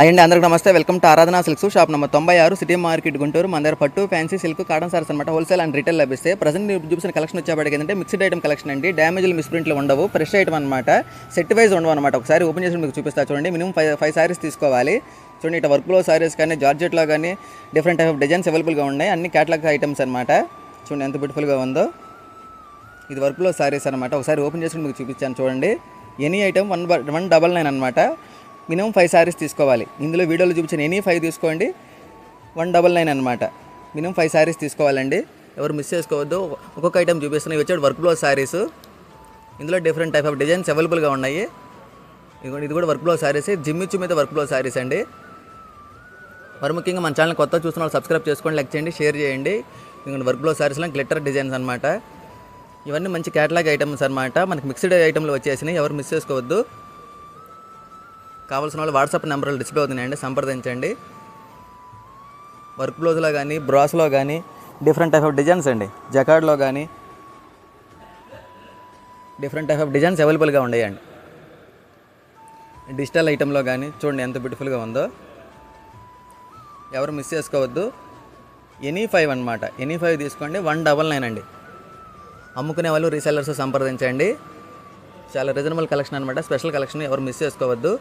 అండి అందరికి నమస్తే. Welcome to Aradhana silks shop number తొంభై ఆరు సిటీ మార్కెట్ గుంటూరు మన దగ్గర పట్టు ఫ్యాన్సీ సిల్క్ కాటన్ సారీస్ అనమాట హోల్సేల్ అండ్ రిటైల్ లభిస్తే ప్రజెంట్ మీరు చూసిన కలెక్షన్ వచ్చేప్పటికి ఏంటంటే మిక్స్డ్ ఐటమ్ కలెక్షన్ అండి. డ్యామేజ్లు మిస్ప్రింట్లు ఉండవు ఫ్రెష్ ఐటమ్ అనమాట సెట్ వైజ్ ఉండవు అనమాట ఒకసారి ఓపెన్ చేసి మీకు చూపిస్తా. చూడండి మినిమం ఫైవ్ ఫైవ్ సారీస్ తీసుకోవాలి. చూడండి ఇటు వర్క్లో సారీస్ కానీ జార్జెట్లో కానీ డిఫరెంట్ టైప్ ఆఫ్ డిజైన్స్ అవైలబుల్గా ఉన్నాయి. అన్ని క్యాటలాగ్ ఐటమ్స్ అనమాట చూడండి ఎంత బ్యూటిఫుల్గా ఉందో. ఇది వర్క్లో సారీస్ అనమాట ఒకసారి ఓపెన్ చేసి మీకు చూపించాను చూడండి any item one one double nine అనమాట మినిమం ఫైవ్ సారీస్ తీసుకోవాలి. ఇందులో వీడియోలో చూపించిన ఎనీ ఫైవ్ తీసుకోండి. వన్ డబల్ నైన్ అనమాట మినిమం ఫైవ్ శారీస్ తీసుకోవాలండి. ఎవరు మిస్ చేసుకోవద్దు. ఒక్కొక్క ఐటెం చూపిస్తున్నాయి. వచ్చాడు వర్క్ వర్క్లో శారీస్ ఇందులో డిఫరెంట్ టైప్ ఆఫ్ డిజైన్స్ అవైలబుల్గా ఉన్నాయి. ఇది కూడా వర్క్లో శారీస్ జిమ్మిచ్చు మీద వర్క్లో శారీస్ అండి. మరి ముఖ్యంగా మన ఛానల్ కొత్త చూస్తున్న వాళ్ళు సబ్స్క్రైబ్ చేసుకోండి లైక్ చేయండి షేర్ చేయండి. ఇంకొన్ని వర్క్లో శారీస్లో గ్లిటర్ డిజైన్స్ అనమాట ఇవన్నీ మంచి క్యాటలాగ్ ఐటమ్స్ అనమాట మనకి మిక్స్డ్ ఐటమ్లు వచ్చేసినాయి. ఎవరు మిస్ చేసుకోవద్దు. కావాల్సిన వాళ్ళు వాట్సాప్ నెంబర్లు డిస్ప్లే అవుతున్నాయండి సంప్రదించండి. వర్క్ బ్లౌజ్లో కానీ బ్రాస్లో కానీ డిఫరెంట్ టైప్ ఆఫ్ డిజైన్స్ అండి. జకార్డ్లో కానీ డిఫరెంట్ టైప్ ఆఫ్ డిజైన్స్ అవైలబుల్గా ఉన్నాయండి డిజిటల్ ఐటెంలో కానీ చూడండి ఎంత బ్యూటిఫుల్గా ఉందో. ఎవరు మిస్ చేసుకోవద్దు. ఎనీ ఫైవ్ అనమాట ఎనీ ఫైవ్ తీసుకోండి వన్ డబల్ నైన్ అండి. అమ్ముకునే వాళ్ళు రీసెల్లర్స్ సంప్రదించండి. చాలా రీజనబుల్ కలెక్షన్ అనమాట స్పెషల్ కలెక్షన్ ఎవరు మిస్ చేసుకోవద్దు.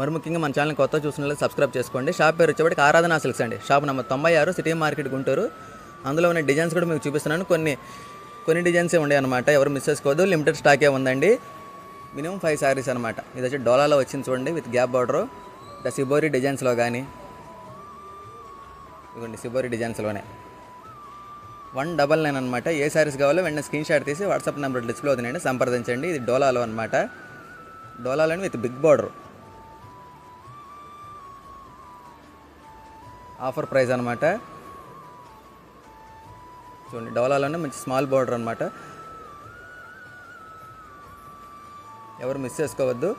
మరి ముఖ్యంగా మన ఛానల్ కొత్త చూసిన సబ్స్క్రైబ్ చేసుకోండి. షాప్ పేరు వచ్చేప్పటికి ఆరాధనా సిల్క్స్ అండి. షాప్ నెంబర్ తొంభై ఆరు సిటీ మార్కెట్ గుంటూరు. అందులో ఉన్న డిజైన్స్ కూడా మీకు చూపిస్తున్నాను. కొన్ని కొన్ని డిజైన్సే ఉన్నాయి అనమాట ఎవరు మిస్ చేసుకోవద్దు. లిమిటెడ్ స్టాకే ఉందండి. మినిమం ఫైవ్ శారీస్ అనమాట ఇది వచ్చి డోలాలో వచ్చింది చూడండి with gap border the shibori డిజైన్స్లో కానీ ఇదిగోండి సిబోరి డిజైన్స్లోనే వన్ డబల్ నైన్ అనమాట ఏ శారీస్ కావాలో వెంటనే స్క్రీన్ షాట్ తీసి వాట్సాప్ నెంబర్ డిస్ప్లే అవుతుందండి. సంప్రదించండి. ఇది డోలాలో అనమాట డోలాలోని with big border offer price అనమాట చూడండి డోలాలోనే మంచి స్మాల్ బార్డర్ అనమాట ఎవరు మిస్ చేసుకోవద్దు.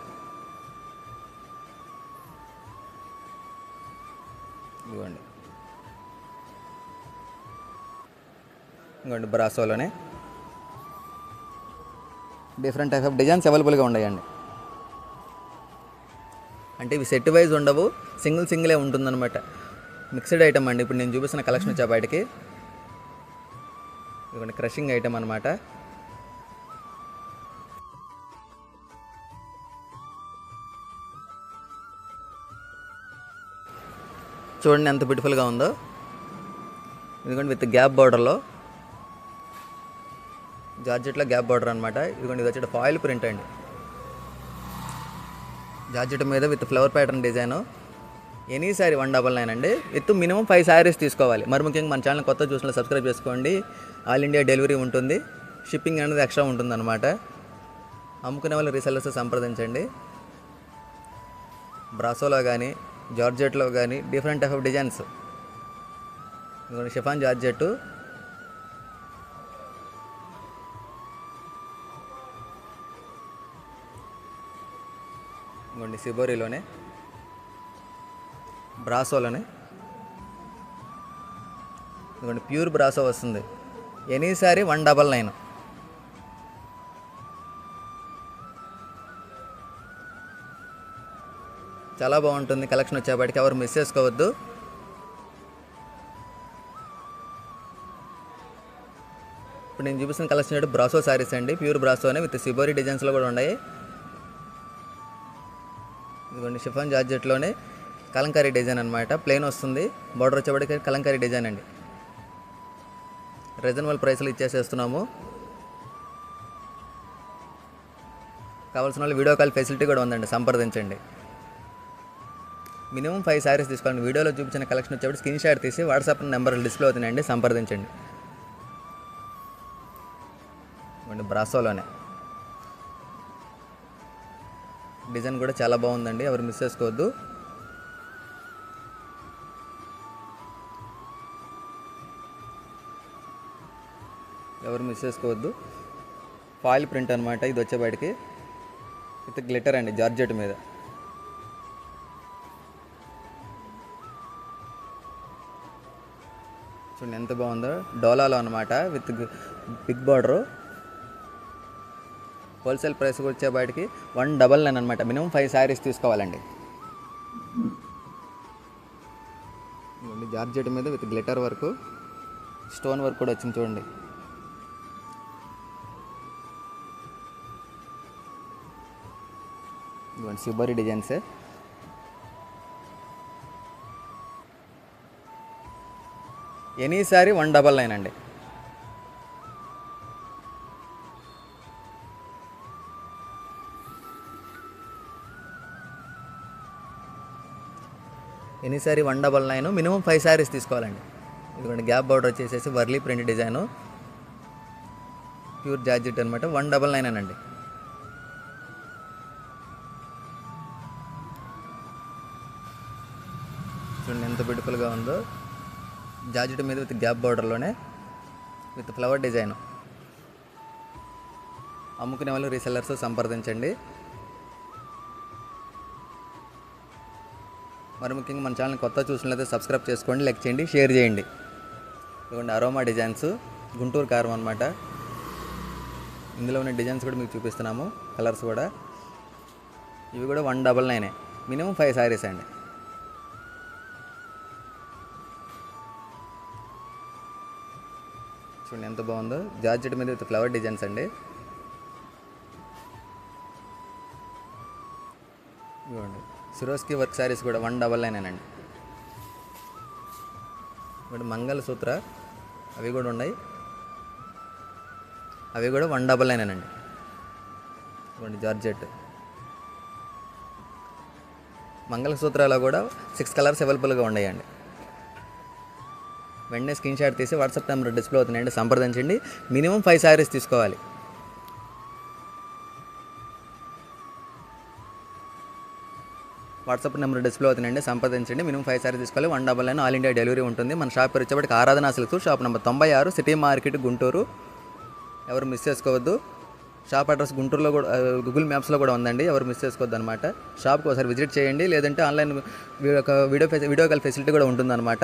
ఇవ్వండి. ఇంకోండి బ్రాసోలోనే. డిఫరెంట్ టైప్ ఆఫ్ డిజైన్స్ అవైలబుల్గా ఉన్నాయండి. అంటే ఇవి సెట్ వైజ్ ఉండవు సింగిల్ సింగిలే ఉంటుందన్నమాట. మిక్స్డ్ ఐటమ్ అండి. ఇప్పుడు నేను చూపిస్తున్న కలెక్షన్ వచ్చే బయటకి. ఇదిగోండి క్రషింగ్ ఐటమ్ అనమాట చూడండి ఎంత బ్యూటిఫుల్గా ఉందో. ఇదిగోండి విత్ గ్యాప్ బార్డర్లో జార్జెట్లో గ్యాప్ బార్డర్ అనమాట ఇదిగోండి ఇది వచ్చేట ఫాయిల్ ప్రింట్ అండి. జార్జెట్ మీద with flower pattern design any sari one double nine అండి. విత్ మినిమం ఫైవ్ శారీస్ తీసుకోవాలి. మరి ముఖ్యంగా మన ఛానల్ కొత్త చూసిన సబ్స్క్రైబ్ చేసుకోండి. ఆల్ ఇండియా డెలివరీ ఉంటుంది. షిప్పింగ్ అనేది ఎక్స్ట్రా ఉంటుంది అనమాట అమ్ముకునే వాళ్ళు రీసెల్లర్స్ సంప్రదించండి. బ్రాసోలో కానీ జార్జెట్లో కానీ different type of designs chiffon georgette ఇంకోండి సిబోరిలోనే బ్రాసోలోనే. ఇదిగోండి ప్యూర్ బ్రాసో వస్తుంది. Any sari one double nine. చాలా బాగుంటుంది కలెక్షన్ వచ్చేపాటికి ఎవరు మిస్ చేసుకోవద్దు. ఇప్పుడు నేను చూపిస్తున్న కలెక్షన్ ఏంటంటే బ్రాసో శారీస్ అండి. ప్యూర్ బ్రాసోనే విత్ సిబోరి డిజైన్స్లో కూడా ఉన్నాయి. ఇదిగోండి షిఫాన్ జార్జెట్లోనే. కలంకారీ డిజైన్ అనమాట ప్లెయిన్ వస్తుంది. బార్డర్ వచ్చేప్పటికి కలంకారీ డిజైన్ అండి. రీజనబుల్ ప్రైస్లు ఇచ్చేసేస్తున్నాము. కావాల్సిన వాళ్ళు వీడియో కాల్ ఫెసిలిటీ కూడా ఉందండి. సంప్రదించండి. మినిమం ఫైవ్ శారీస్ తీసుకోండి. వీడియోలో చూపించిన కలెక్షన్ వచ్చేప్పుడు స్క్రీన్ షాట్ తీసి వాట్సాప్ నెంబర్ డిస్ప్లే అవుతున్నాయండి. సంప్రదించండి. ఇవ్వండి బ్రాసోలోనే. డిజైన్ కూడా చాలా బాగుందండి. ఎవరు మిస్ చేసుకోవద్దు. ఎవరు మిస్ చేసుకోవద్దు. ఫాయిల్ ప్రింట్ అనమాట ఇది వచ్చే బయటికి. విత్ గ్లిటర్ అండి జార్జెట్ మీద. చూడండి ఎంత బాగుందో. డోలాలో అనమాట with big border wholesale price వచ్చేపాటికి వన్ డబల్ నైన్ అనమాట మినిమం ఫైవ్ శారీస్ తీసుకోవాలండి. జార్జెట్ మీద with glitter work stone work కూడా వచ్చింది చూడండి. ఇవన్నీ shibori designs any sari one double nine అండి. Any sari one double nine minimum five saris తీసుకోవాలండి. ఇదిగోండి గ్యాప్ బార్డర్ వచ్చేసేసి Warli print design pure georgette అనమాట వన్ డబల్ నైన్ అండి ఎంత బ్యూటిఫుల్గా ఉందో. జార్జెట్ మీద విత్ గ్యాప్ బార్డర్లోనే విత్ ఫ్లవర్ డిజైన్ అమ్ముకునే వాళ్ళు రీసెల్లర్స్ సంప్రదించండి. మరి ముఖ్యంగా మన ఛానల్ కొత్త చూసినట్లయితే సబ్స్క్రైబ్ చేసుకోండి లైక్ చేయండి షేర్ చేయండి. ఇదిగోండి అరోమా డిజైన్స్ గుంటూరు కారం అనమాట ఇందులో ఉన్న డిజైన్స్ కూడా మీకు చూపిస్తున్నాము కలర్స్ కూడా. ఇవి కూడా వన్ డబల్ నైనే మినిమం ఫైవ్ శారీస్ అండి. చూడండి ఎంత బాగుందో. జార్జెట్ మీద విత్ ఫ్లవర్ డిజైన్స్ అండి. ఇవ్వండి సిరోస్కి వర్క్ శారీస్ కూడా వన్ డబల్ నైన్ అండి. ఇప్పుడు మంగళసూత్ర అవి కూడా ఉన్నాయి. అవి కూడా వన్ డబల్ నైన్ అండి. ఇవ్వండి జార్జెట్. మంగళసూత్రాలు కూడా సిక్స్ కలర్స్ అవైలబుల్గా ఉన్నాయండి. వెంటనే స్క్రీన్ షాట్ తీసి వాట్సాప్ నెంబర్ డిస్ప్లే అవుతున్నాయండి సంప్రదించండి. మినిమం ఫైవ్ శారీస్ తీసుకోవాలి. వాట్సాప్ నెంబర్ డిస్ప్లే అవుతుందండి సంప్రదించండి. మినిమం ఫైవ్ సారీ తీసుకోవాలి. One double nine all India delivery ఉంటుంది. మన షాప్ పేరు వచ్చేప్పటికి ఆరాధనా సిల్క్స్ షాప్ నెంబర్ తొంభై ఆరు సిటీ మార్కెట్ గుంటూరు. ఎవరు మిస్ చేసుకోవద్దు. షాప్ అడ్రస్ గుంటూరులో కూడా గూగుల్ మ్యాప్స్లో కూడా ఉందండి. ఎవరు మిస్ చేసుకోవద్దు అనమాట షాప్కి ఒకసారి విజిట్ చేయండి. లేదంటే ఆన్లైన్ ఒక వీడియో ఫెసి- వీడియో కాల్ ఫెసిలిటీ కూడా ఉంటుందన్నమాట.